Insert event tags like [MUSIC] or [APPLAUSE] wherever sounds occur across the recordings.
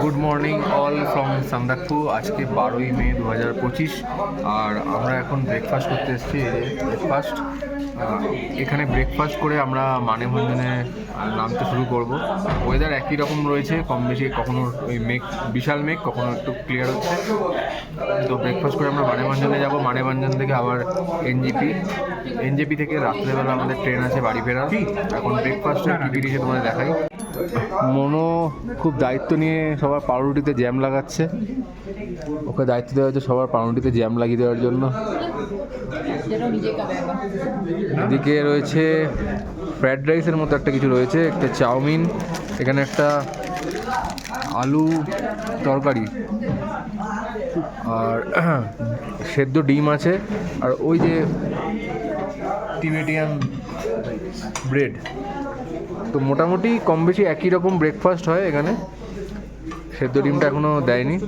Good morning all from Sandakphu আজকে বারোই মে দু হাজার পঁচিশ। আর আমরা এখন ব্রেকফাস্ট করতে এসেছি। ব্রেকফাস্ট এখানে ব্রেকফাস্ট করে আমরা মানেভঞ্জনে নামতে শুরু করব। ওয়েদার একই রকম রয়েছে, কম বেশি কখনো ওই মেঘ, বিশাল মেঘ, কখনো একটু ক্লিয়ার হচ্ছে। তো ব্রেকফাস্ট করে আমরা মানেভঞ্জনে যাব। মানেভঞ্জন থেকে আবার এনজিপি এনজেপি থেকে রাত্রেবেলা আমাদের ট্রেন আছে বাড়ি ফেরা এখন ব্রেকফাস্টের কী কী তোমাদের দেখাই। মনো খুব দায়িত্ব নিয়ে সবার পাউরুটিতে জ্যাম লাগাচ্ছে। ওকে দায়িত্ব দেওয়া হচ্ছে সবার পাউরুটিতে জ্যাম লাগিয়ে দেওয়ার জন্য। এদিকে রয়েছে ফ্রায়েড রাইসের মতো একটা কিছু রয়েছে, একটা চাউমিন, এখানে একটা আলু তরকারি আর [CLEARS THROAT] সেদ্ধ ডিম আছে। আর ওই যে টিবেটিয়ান ব্রেড। তো মোটামুটি কম বেশি একই রকম ব্রেকফাস্ট হয় এখানে। সেদ্ধ ডিমটা এখনও দেয়নি।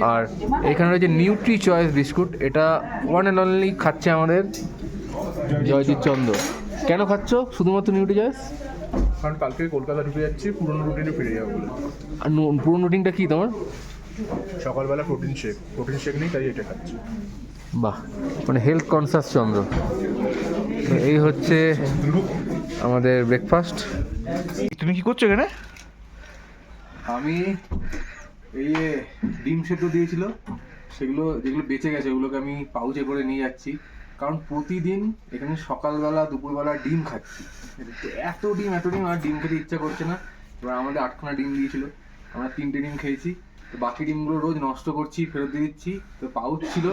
আর এখানে রয়েছে নিউট্রি চয়েস বিস্কুট এটা ওয়ান অ্যান্ড অনলি খাচ্ছে আমাদের জয়জিৎ চন্দ্র। কেন খাচ্ছ শুধুমাত্র নিউট্রি চয়েস কারণ কালকে কলকাতা ঢুকে যাচ্ছি পুরনো রুটিনে ফিরে যাব বলে। আর নু- পুরো রুটিনটা কি তোমার? সকালবেলা প্রোটিন শেক প্রোটিন শেক নেই তাই এটা খাচ্ছি। বাহ মানে হেলথ কনসাস চন্দ্র। এই হচ্ছে আমাদের ব্রেকফাস্ট তুমি কি করছ এখানে? আমি এই যে ডিম সেদ্ধ দিয়েছিল সেগুলো যেগুলো বেঁচে গেছে ওগুলোকে আমি পাউচে করে নিয়ে যাচ্ছি। কারণ প্রতিদিন এখানে সকালবেলা দুপুরবেলা ডিম খাচ্ছি তো এত ডিম এত ডিম আর ডিম খেতে ইচ্ছা করছে না। এবার আমাদের আটখানা ডিম দিয়েছিল। আমরা তিনটে ডিম খেয়েছি। তো বাকি ডিমগুলো রোজ নষ্ট করছি ফেরত দিয়ে দিচ্ছি। তো পাউচ ছিল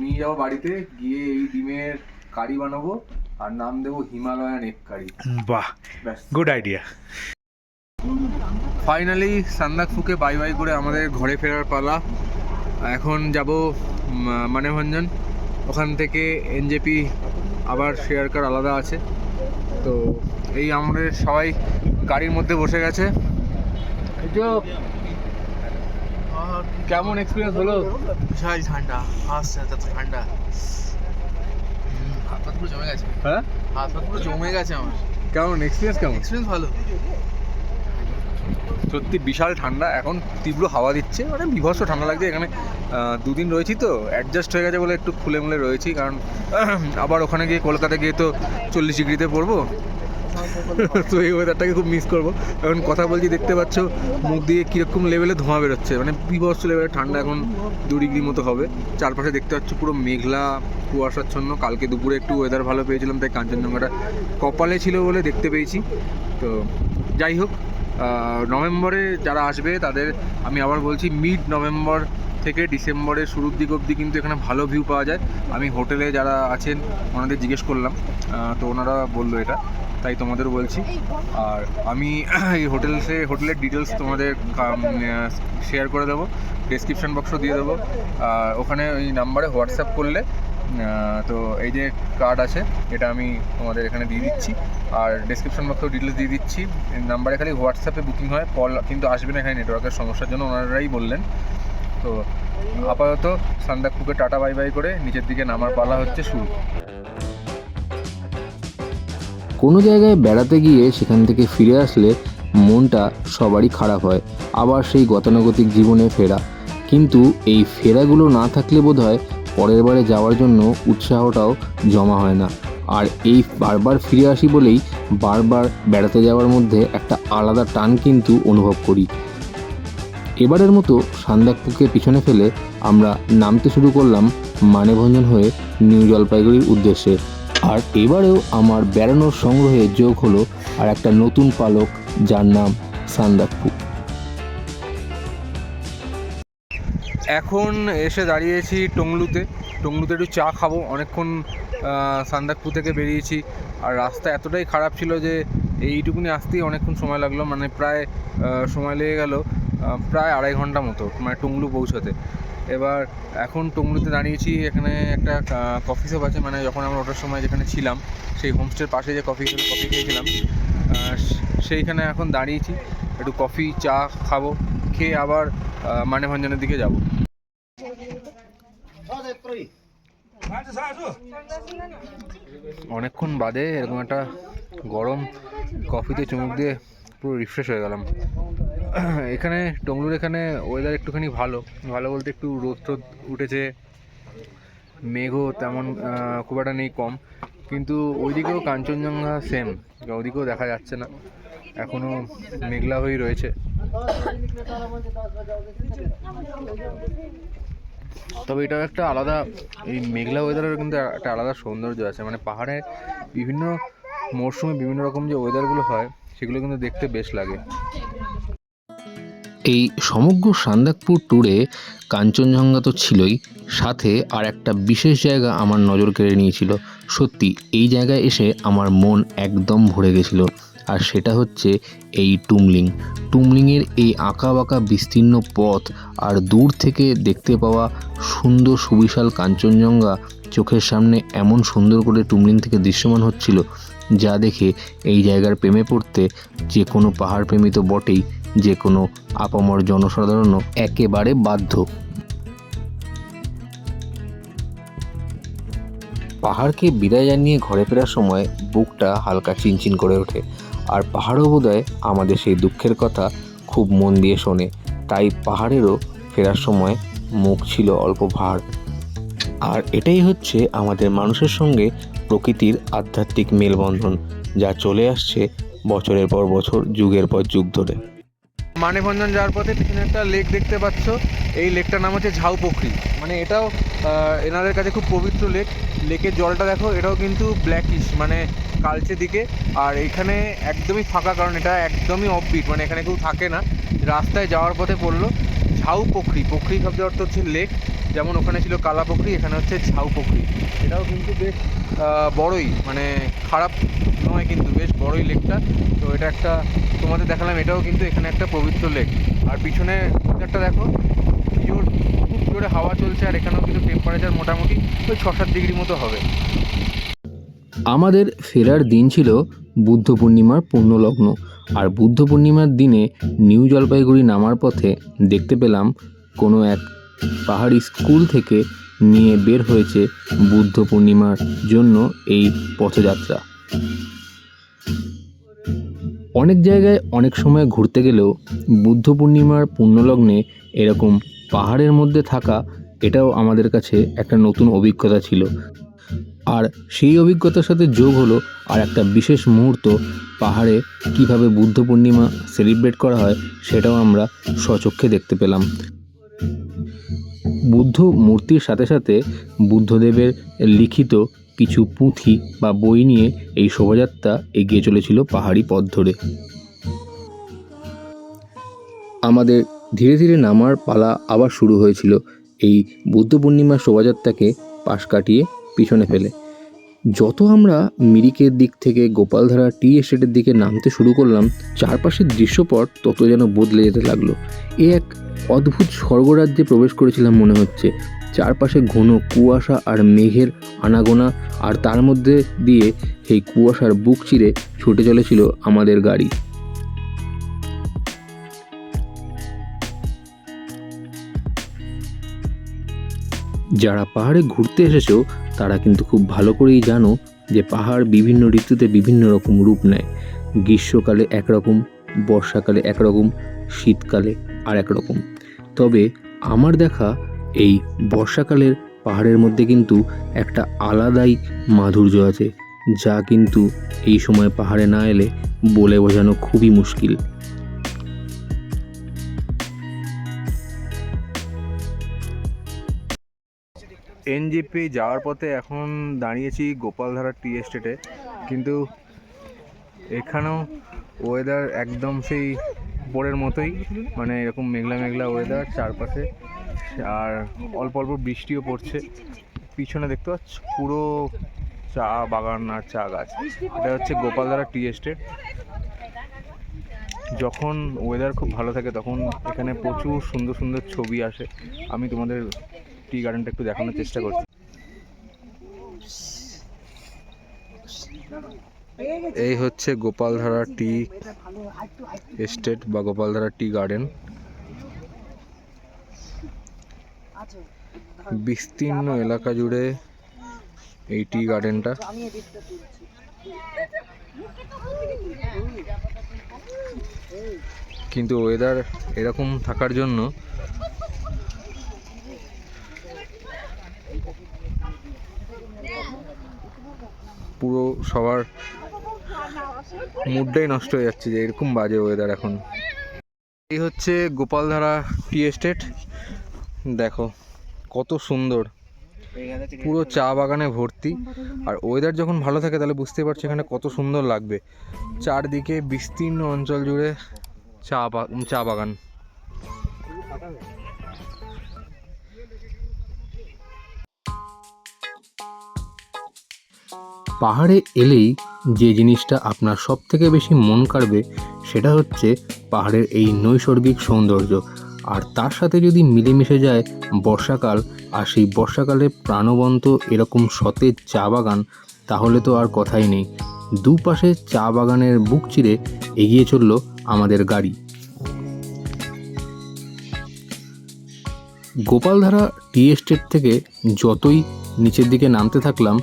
নিয়ে যাব বাড়িতে। গিয়ে এই ডিমের কারি বানাবো আর নাম দেবো হিমালয়ান এক কারি। বাহ ব্যাস। গুড আইডিয়া ফাইনালি সান্দাকফুকে বাই বাই করে আমাদের ঘরে ফেরার পালা। এখন যাব মানেভঞ্জন ওখান থেকে এনজেপি আবার শেয়ার কার আলাদা আছে। তো এই আমাদের সবাই গাড়ির মধ্যে বসে গেছে। তো, কেমন এক্সপিরিয়েন্স হলো? বিশাল ঠান্ডা আসছে এত ঠান্ডা। পুরো জমে গেছে। হ্যাঁ? হাত পা পুরো জমে গেছে আমার। কেমন? এক্সপিরিয়েন্স কেমন? এক্সপিরিয়েন্স ভালো। সত্যি বিশাল ঠান্ডা এখন তীব্র হাওয়া দিচ্ছে মানে বিভৎস ঠান্ডা লাগছে। এখানে দুদিন রয়েছি তো অ্যাডজাস্ট হয়ে গেছে বলে একটু খুলে মুলে রয়েছি কারণ আবার ওখানে গিয়ে কলকাতা গিয়ে তো চল্লিশ ডিগ্রিতে পড়ব। তো এই ওয়েদারটাকে খুব মিস করব। এখন কথা বলছি, দেখতে পাচ্ছ, মুখ দিয়ে কীরকম লেভেলে ধোঁয়া বেরোচ্ছে। মানে বিভৎস লেভেলে ঠান্ডা এখন দু ডিগ্রি মতো হবে। চারপাশে দেখতে পাচ্ছ পুরো মেঘলা, কুয়াশাচ্ছন্ন। কালকে দুপুরে একটু ওয়েদার ভালো পেয়েছিলাম, তাই কাঞ্চনজঙ্ঘাটা কপালে ছিল বলে দেখতে পেয়েছি। তো যাই হোক নভেম্বরে যারা আসবে, তাদের আমি আবার বলছি মিড নভেম্বর থেকে ডিসেম্বরের শুরুর দিক অবধি কিন্তু এখানে ভালো ভিউ পাওয়া যায়। আমি হোটেলে যারা আছেন, ওনাদের জিজ্ঞেস করলাম। তো ওনারা বলল এটা, তাই তোমাদের বলছি। আর আমি [CLEARS THROAT] এই হোটেলসে হোটেলের ডিটেলস তোমাদের শেয়ার করে দেবো। ডেসক্রিপশন বক্সও দিয়ে দেবো। আর ওখানে ওই নাম্বারে হোয়াটসঅ্যাপ করলে তো এই যে কার্ড আছে, এটা আমি তোমাদের এখানে দিয়ে দিচ্ছি। আর ডেসক্রিপশন বক্সেও ডিটেলস দিয়ে দিচ্ছি। নাম্বারে খালি হোয়াটসঅ্যাপে বুকিং হয় কল কিন্তু আসবে না এখানে নেটওয়ার্কের সমস্যার জন্য ওনারাই বললেন। তো আপাতত সান্দাকপুকে টাটা বাই বাই করে নিচের দিকে নামার পালা হচ্ছে শুরু। কোনো জায়গায় বেড়াতে গিয়ে সেখান থেকে ফিরে আসলে মনটা সবারই খারাপ হয়, আবার সেই গতানুগতিক জীবনে ফেরা। কিন্তু এই ফেরাগুলো না থাকলে বোধ হয় পরের বারে যাওয়ার জন্য উৎসাহটাও জমা হয় না। আর এই বারবার ফিরে আসি বলেই বারবার বেড়াতে যাওয়ার মধ্যে একটা আলাদা টান কিন্তু অনুভব করি। এবারের মতো সান্দাকপুকে পিছনে ফেলে আমরা নামতে শুরু করলাম মানেভঞ্জন হয়ে নিউ জলপাইগুড়ির উদ্দেশ্যে। আর এবারেও আমার বেড়ানোর সংগ্রহে যোগ হলো আর একটা নতুন পালক যার নাম সান্দাকপু। এখন এসে দাঁড়িয়েছি টংলুতে। টংলুতে একটু চা খাব। অনেকক্ষণ সান্দাকপু থেকে বেরিয়েছি। আর রাস্তা এতটাই খারাপ ছিল যে এইটুকুনি আসতেই অনেকক্ষণ সময় লাগল মানে প্রায় সময় লেগে গেল প্রায় আড়াই ঘণ্টা মতো মানে টুংলু পৌঁছাতে। এবার এখন টুংলুতে দাঁড়িয়েছি, এখানে একটা কফি শপ আছে মানে যখন আমরা ওঠার সময় যেখানে ছিলাম, সেই হোমস্টের পাশে যে কফি শপে কফি খেয়েছিলাম সেইখানে এখন দাঁড়িয়েছি, একটু কফি চা খাব, খেয়ে আবার মানেভঞ্জনের দিকে যাব। অনেকক্ষণ বাদে এরকম একটা গরম কফিতে চুমুক দিয়ে পুরো রিফ্রেশ হয়ে গেলাম। [CLEARS THROAT] এখানে টংলুর এখানে ওয়েদার একটুখানি ভালো। ভালো বলতে একটু রোদ টোদ উঠেছে। মেঘও তেমন খুব একটা নেই কম। কিন্তু ওইদিকেও কাঞ্চনজঙ্ঘা সেম ওইদিকেও দেখা যাচ্ছে না। এখনও মেঘলা হয়েই রয়েছে। তবে এটাও একটা আলাদা, এই মেঘলা ওয়েদারের কিন্তু একটা আলাদা সৌন্দর্য আছে। মানে পাহাড়ে বিভিন্ন মরশুমে বিভিন্ন রকম যে ওয়েদারগুলো হয়, সেগুলো কিন্তু দেখতে বেশ লাগে। এই সমগ্র সান্দাকপুর ট্যুরে কাঞ্চনজঙ্ঘা তো ছিলই, সাথে আর একটা বিশেষ জায়গা আমার নজর কেড়ে নিয়েছিল। সত্যি, এই জায়গায় এসে আমার মন একদম ভরে গেছিল। আর সেটা হচ্ছে এই টুমলিং। টুমলিংয়ের এই আঁকা বাঁকা বিস্তীর্ণ পথ আর দূর থেকে দেখতে পাওয়া সুন্দর সুবিশাল কাঞ্চনজঙ্ঘা চোখের সামনে এমন সুন্দর করে টুমলিং থেকে দৃশ্যমান হচ্ছিল যা দেখে এই জায়গার প্রেমে পড়তে যে কোনো পাহাড় প্রেমী তো বটেই, যে কোনো আপামর জনসাধারণও একেবারে বাধ্য। পাহাড়কে বিদায় জানিয়ে ঘরে ফেরার সময় বুকটা হালকা চিনচিন করে ওঠে, আর পাহাড়ও বোধহয় আমাদের সেই দুঃখের কথা খুব মন দিয়ে শোনে, তাই পাহাড়েরও ফেরার সময় মুখ ছিল অল্প ভার। আর এটাই হচ্ছে আমাদের মানুষের সঙ্গে প্রকৃতির আধ্যাত্মিক মেলবন্ধন, যা চলে আসছে বছরের পর বছর, যুগের পর যুগ ধরে। মানেভঞ্জন যাওয়ার পথে পিছনে একটা লেক দেখতে পাচ্ছ। এই লেকটার নাম হচ্ছে ঝাউ পুকুরি। মানে এটাও এনাদের কাছে খুব পবিত্র লেক লেকের জলটা দেখো, এটাও কিন্তু ব্ল্যাকিশ মানে কালচে দিকে। আর এখানে একদমই ফাঁকা, কারণ এটা একদমই অফবিট মানে এখানে কেউ থাকে না। রাস্তায় যাওয়ার পথে পড়ল ঝাউ পুকুরি। পুকুরি শব্দের অর্থ হচ্ছে লেক যেমন ওখানে ছিল কালা পুকুরি, এখানে হচ্ছে ঝাউ পুকুরি। এটাও কিন্তু বেশ বড়ই মানে খারাপ নয় কিন্তু, বেশ বড়ই লেকটা। তো এটা একটা, তোমাদের দেখালাম, এটাও কিন্তু এখানে একটা পবিত্র লেক। আর পিছনে একটা দেখো, জোর, খুব জোরে হাওয়া চলছে, আর এখানেও কিন্তু টেম্পারেচার মোটামুটি ওই ছ সাত ডিগ্রি মতো হবে। আমাদের ফেরার দিন ছিল বুদ্ধ পূর্ণিমার পুণ্যলগ্ন আর বুদ্ধ পূর্ণিমার দিনে নিউ জলপাইগুড়ি নামার পথে দেখতে পেলাম কোনো এক পাহাড়ি স্কুল থেকে নিয়ে বের হয়েছে বুদ্ধ পূর্ণিমার জন্য এই পথযাত্রা। অনেক জায়গায় অনেক সময় ঘুরতে গেলেও বুদ্ধ পূর্ণিমার পুণ্যলগ্নে এরকম পাহাড়ের মধ্যে থাকা এটাও আমাদের কাছে একটা নতুন অভিজ্ঞতা ছিল। আর সেই অভিজ্ঞতার সাথে যোগ হলো আর একটা বিশেষ মুহূর্ত, পাহাড়ে কীভাবে বুদ্ধ পূর্ণিমা সেলিব্রেট করা হয় সেটাও আমরা স্বচক্ষে দেখতে পেলাম। বুদ্ধ মূর্তির সাথে সাথে বুদ্ধদেবের লিখিত কিছু পুঁথি বা বই নিয়ে এই শোভাযাত্রা এগিয়ে চলেছিল পাহাড়ি পথ ধরে। আমাদের ধীরে ধীরে নামার পালা আবার শুরু হয়েছিল। এই বুদ্ধ পূর্ণিমার শোভাযাত্রাকে পাশ কাটিয়ে পিছনে ফেলে। যত আমরা মিরিকের দিক থেকে গোপালধারা টি এস্টেটের দিকে নামতে শুরু করলাম, চারপাশের দৃশ্যপট তত যেন বদলে যেতে লাগল। এ এক অদ্ভুত স্বর্গরাজ্যে প্রবেশ করেছিলাম মনে হচ্ছে। চারপাশে ঘন কুয়াশা আর মেঘের আনাগোনা, আর তার মধ্যে দিয়ে সেই কুয়াশার বুক চিরে ছুটে চলেছিল আমাদের গাড়ি। যারা পাহাড়ে ঘুরতে এসেছ, তারা কিন্তু খুব ভালো করেই জানো যে পাহাড় বিভিন্ন ঋতুতে বিভিন্ন রকম রূপ নেয়। গ্রীষ্মকালে একরকম বর্ষাকালে একরকম শীতকালে আর একরকম তবে আমার দেখা এই বর্ষাকালের পাহাড়ের মধ্যে কিন্তু একটা আলাদাই মাধুর্য আছে, যা কিন্তু এই সময় পাহাড়ে না এলে বলে বোঝানো খুবই মুশকিল। এনজিপি যাওয়ার পথে এখন দাঁড়িয়েছি গোপালধারা টি এস্টেটে। কিন্তু এখানেও ওয়েদার একদম সেই উপরের মতোই মানে এরকম মেঘলা মেঘলা ওয়েদার চারপাশে। আর অল্প অল্প বৃষ্টিও পড়ছে। পিছনে দেখতে পাচ্ছ পুরো চা বাগান আর চা গাছ। এটা হচ্ছে গোপালধারা টি এস্টেট। যখন ওয়েদার খুব ভালো থাকে তখন এখানে প্রচুর সুন্দর সুন্দর ছবি আসে। আমি তোমাদের টি গার্ডেনটা একটু দেখানোর চেষ্টা করছি। এই হচ্ছে গোপালধারা টি এস্টেট বা গোপালধারা টি গার্ডেন বিস্তীর্ণ এলাকা জুড়ে এই টি গার্ডেনটা কিন্তু ওয়েদার এরকম থাকার জন্য পুরো সবার মুডটাই নষ্ট হয়ে যাচ্ছে যে এরকম বাজে ওয়েদার এখন। এই হচ্ছে গোপালধারা টি এস্টেট। দেখো, কত সুন্দর। পুরো চা বাগানে ভর্তি। আর ওয়েদার যখন ভালো থাকে, তাহলে বুঝতে পারছ এখানে কত সুন্দর লাগবে। চারদিকে বিস্তীর্ণ অঞ্চল জুড়ে চা চা বাগান। পাহাড়ে এলেই যে জিনিসটা আপনার সব থেকে বেশি মন কাড়বে, সেটা হচ্ছে পাহাড়ের এই নৈসর্গিক সৌন্দর্য। আর তার সাথে যদি মিলেমিশে যায় বর্ষাকাল, আর সেই বর্ষাকালে প্রাণবন্ত এরকম সতেজ চা বাগান, তাহলে তো আর কথাই নেই। দুপাশে চা বাগানের বুক চিরে এগিয়ে চলল আমাদের গাড়ি। গোপালধারা টি এস্টেট থেকে যতই নিচের দিকে নামতে থাকলাম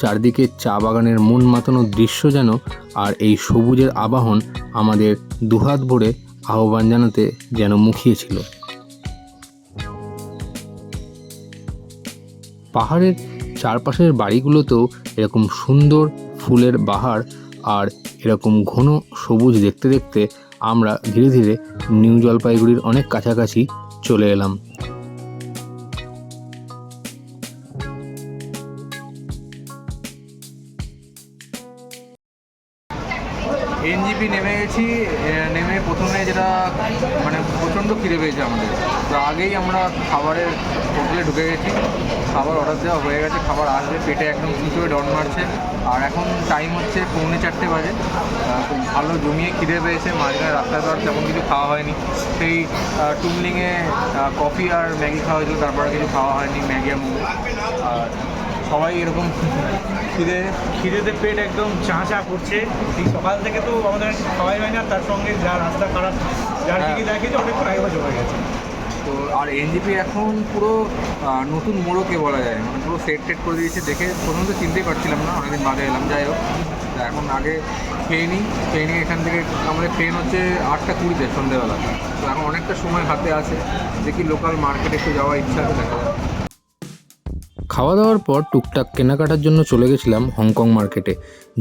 চারদিকে চা বাগানের মন মাতানো দৃশ্য যেন আর এই সবুজের আবাহন আমাদের দুহাত ভরে আহ্বান জানাতে যেন মুখিয়েছিল পাহাড়ের চারপাশের বাড়িগুলোতেও এরকম সুন্দর ফুলের বাহার আর এরকম ঘন সবুজ দেখতে দেখতে আমরা ধীরে ধীরে নিউ জলপাইগুড়ির অনেক কাছাকাছি চলে এলাম। এনজিপি নেমে গেছি নেমে প্রথমে যেটা মানে প্রচণ্ড খিদে পেয়েছে আমাদের। তো আগেই আমরা খাবারের হোটেলে ঢুকে গেছি, খাবার অর্ডার দেওয়া হয়ে গেছে, খাবার আসবে, পেটে একদম কিছুয়ে ডন মারছে। আর এখন টাইম হচ্ছে পৌনে চারটে বাজে ভালো জমিয়ে খিদে পেয়েছে, মাঝখানে রাস্তায় তো আর তেমন কিছু খাওয়া হয়নি। সেই টুমলিংয়ে কফি আর ম্যাগি খাওয়া হয়েছিল, তারপরে কিছু খাওয়া হয়নি, ম্যাগি আর মোমো। আর সবাই এরকম খিদে খিদেতে পেট একদম চা চা করছে। এই সকাল থেকে তো আমাদের খাওয়াই হয় না তার সঙ্গে যা রাস্তা খারাপ যার হ্যাঁ। দিকে দেখেছে অনেকক্ষণ আগে জমে গেছে। তো আর এনজিপি এখন পুরো নতুন মোড়কে বলা যায়। মানে পুরো সেট টেট করে দিয়েছে দেখে প্রথম তো চিনতেই পারছিলাম না অনেকদিন বাদে এলাম যাই হোক। তা এখন আগে খেয়ে নিই খেয়ে নিয়ে এখান থেকে আমাদের ট্রেন হচ্ছে আটটা কুড়িতে সন্ধ্যেবেলা তো এখন অনেকটা সময় হাতে আছে দেখি লোকাল মার্কেটে একটু যাওয়ার ইচ্ছা আছে দেখা যাক। খাওয়া দাওয়ার পর টুকটাক কেনাকাটার জন্য চলে গেছিলাম হংকং মার্কেটে।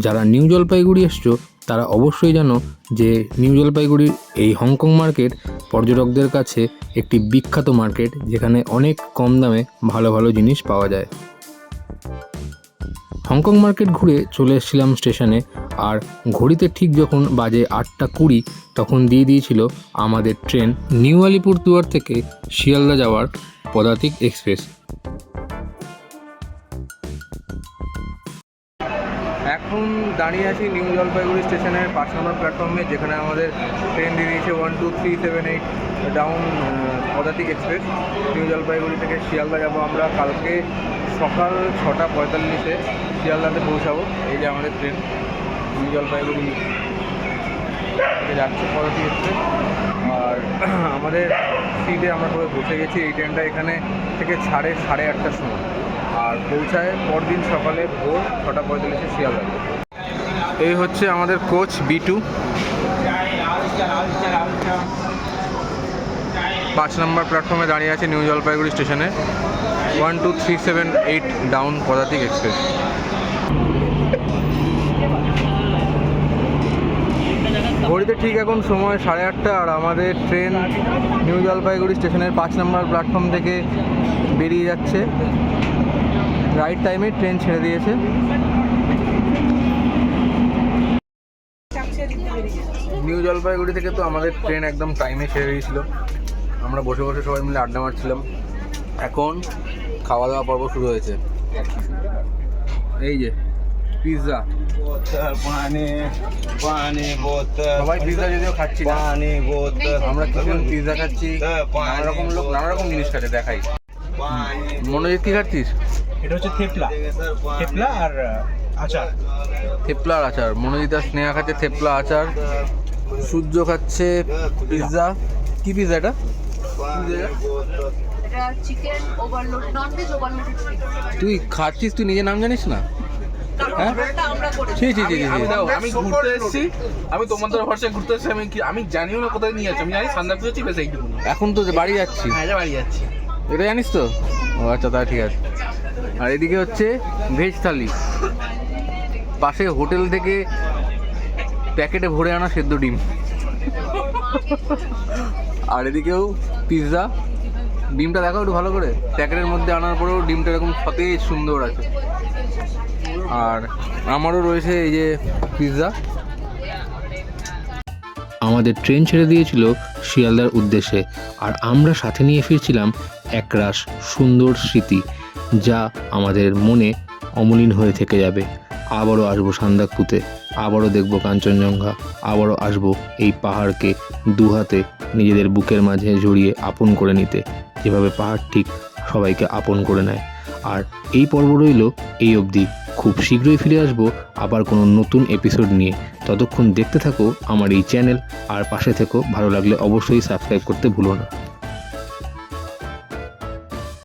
যারা নিউ জলপাইগুড়ি এসছো, তারা অবশ্যই জানো যে নিউ জলপাইগুড়ির এই হংকং মার্কেট পর্যটকদের কাছে একটি বিখ্যাত মার্কেট, যেখানে অনেক কম দামে ভালো ভালো জিনিস পাওয়া যায়। হংকং মার্কেট ঘুরে চলে এসেছিলাম স্টেশনে, আর ঘড়িতে ঠিক যখন বাজে আটটা কুড়ি, তখন দিয়ে দিয়েছিল আমাদের ট্রেন নিউ আলিপুরদুয়ার থেকে শিয়ালদা যাওয়ার পদাতিক এক্সপ্রেস। দাঁড়িয়ে আছি নিউ জলপাইগুড়ি স্টেশনের পাঁচ নম্বর প্ল্যাটফর্মে যেখানে আমাদের ট্রেন দিয়েছে one two three seven eight down Padatik express New Jalpaiguri থেকে শিয়ালদা যাব আমরা। কালকে সকাল ছটা পঁয়তাল্লিশে শিয়ালদাতে পৌঁছাবো। এই যে আমাদের ট্রেন নিউ জলপাইগুড়ি যাচ্ছে পদাতিক এক্সপ্রেস আর [CLEARS THROAT] আমাদের সিটে আমরা সবাই বসে গেছি। এই ট্রেনটা এখানে থেকে ছাড়ে সাড়ে আটটার সময়। আর পৌঁছায় পরদিন সকালে ভোর ছটা পঁয়তাল্লিশে শিয়ালদা এই হচ্ছে আমাদের কোচ বি টু পাঁচ নম্বর প্ল্যাটফর্মে দাঁড়িয়ে আছে নিউ জলপাইগুড়ি স্টেশনে। One, two, three, seven, eight, down Padatik express. ঘড়িতে ঠিক এখন সময় সাড়ে আটটা আর আমাদের ট্রেন নিউ জলপাইগুড়ি স্টেশনের পাঁচ নম্বর প্ল্যাটফর্ম থেকে বেরিয়ে যাচ্ছে। রাইট টাইমে ট্রেন ছেড়ে দিয়েছে। নিউ জলপাইগুড়ি থেকে তো আমাদের ট্রেন একদম টাইমে ছেড়ে গিয়েছিল আমরা বসে বসে সবাই মিলে আড্ডা মারছিলাম। এখন খাওয়া দাওয়া পর্ব শুরু হয়েছে। এই যে পিৎজা সবাই পিৎজা যদিও খাচ্ছি আমরা কিছু পিৎজা খাচ্ছি। লোক খাচ্ছে দেখাই। মনোজিৎ খাচ্ছিস? থেপলা। থেপলা আচার। থেপলার আচার। মনোজিৎ আর স্নেহা খাচ্ছে থেপলা আচার। সূর্য খাচ্ছে পিৎজা কি পিৎজা এটা? এটা chicken overload nonveg overloaded chicken তুই খাচ্ছিস তুই নিজের নাম জানিস না? হ্যাঁ? আমি ছি দাও আমি ঘুরতে এসেছি আমি তোমাদের ভরসায় ঘুরতে এসেছি আমি কি আমি জানিও না কোথায় নিয়ে যাচ্ছি আমি জানি সান্দাক যাচ্ছি বেশ এইটুকু এখন তো বাড়ি যাচ্ছি। হ্যাঁ এটা বাড়ি যাচ্ছি। এটা জানিস তো? ও আচ্ছা তাহলে ঠিক আছে। আর এদিকে হচ্ছে ভেজ থালি। পাশে হোটেল থেকে প্যাকেটে ভরে আনা সেদ্ধ ডিম। আর এদিকেও পিৎজা ডিমটা দেখো একটু ভালো করে। প্যাকেটের মধ্যে আনার পরেও ডিমটা এরকম সতেজ সুন্দর আছে। আর আমারও রয়েছে এই যে পিৎজা আমাদের ট্রেন ছেড়ে দিয়েছিল শিয়ালদার উদ্দেশ্যে। আর আমরা সাথে নিয়ে ফিরছিলাম একরাশ সুন্দর স্মৃতি, যা আমাদের মনে অমলিন হয়ে থেকে যাবে। আবারও আসব সান্দাকপুতে আবারও দেখব কাঞ্চনজঙ্ঘা, আবারও আসব এই পাহাড়কে দু হাতে নিজেদের বুকের মাঝে জড়িয়ে আপন করে নিতে। যেভাবে পাহাড় ঠিক সবাইকে আপন করে নেয়। আর এই পর্ব রইল এই অবধি। খুব শীঘ্রই ফিরে আসব আবার কোনো নতুন এপিসোড নিয়ে। ততক্ষণ দেখতে থাকো আমার এই চ্যানেল আর পাশে থেকো। ভালো লাগলে অবশ্যই সাবস্ক্রাইব করতে ভুলো না।